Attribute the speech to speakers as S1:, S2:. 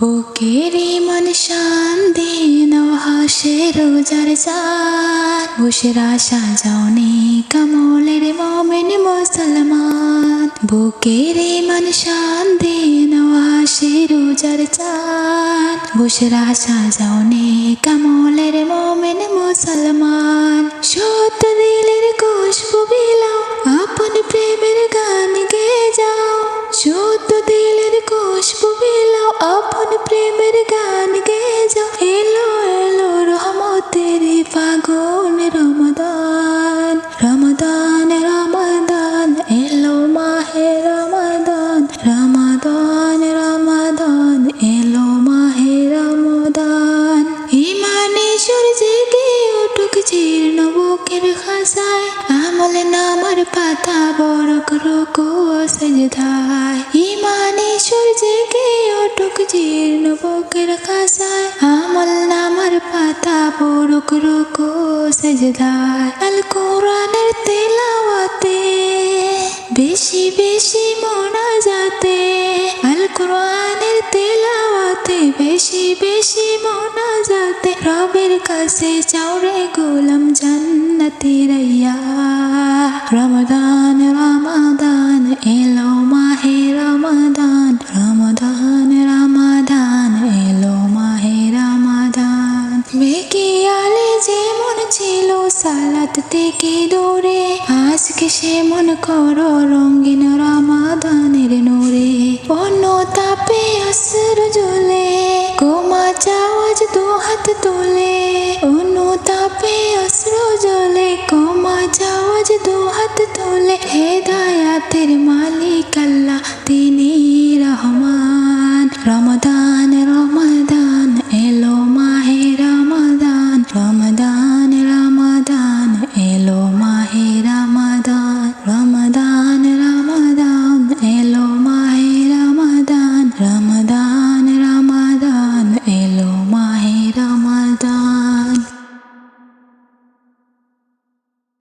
S1: বুকেরি মন শান্তি নহাসে রোজার চাঁদ। বুসরা সাজাওনে কমলের মমিন মুসলমান। বুকেরি মন শান্তি নহাসে রোজার চাঁদ। বুসরা সাজাওনে কমলের মমিন মুসলমান। সত দিলের খুশবু বিলাও, আপন প্রেমের গান গে যাও। বিলাও আপন প্রেমের গান গে যাও এলো এলো রহমতের ফাগুন রমদান রমদান রমদান, এলো মাহে রমদান রমদান রমদান, এলো মাহে রমদান। ইমানে সূর্যকে উঠুক জীর্ণ বুকের খাসায় আমল নামার পাতা বড় রুকু সজধায় ইমানে সূর্যকে উঠুক জীর্ণ বুকের খাসায় আমল নামার পাতা বড় রুকু সজধায় আল কোরআনের তেলাওয়াতে বেশি বেশি মোনা যাতে আল কোরআনের তেলাওয়াতে বেশি বেশি মোনা যাতে রবের কাছে চাওরে গোলাম জান্নাতি রাইয়া রমাদান বেকিয়ালে যেমন ছিল সালাত থেকে দৌড়ে আজকে সে মন করো রঙিন রমাদানের নোরে। অন্য তাপে অসর জ্বলে কোমা চাওয়াজ দু হাত তোলে। অন্য তাপে অস্র জ্বলে কোমা চাওয়াজ দু হাত তোলে। হেদায়াতের মালিক আল্লাহ, তিনি রহমান। রমাদান রহমান Ramadan.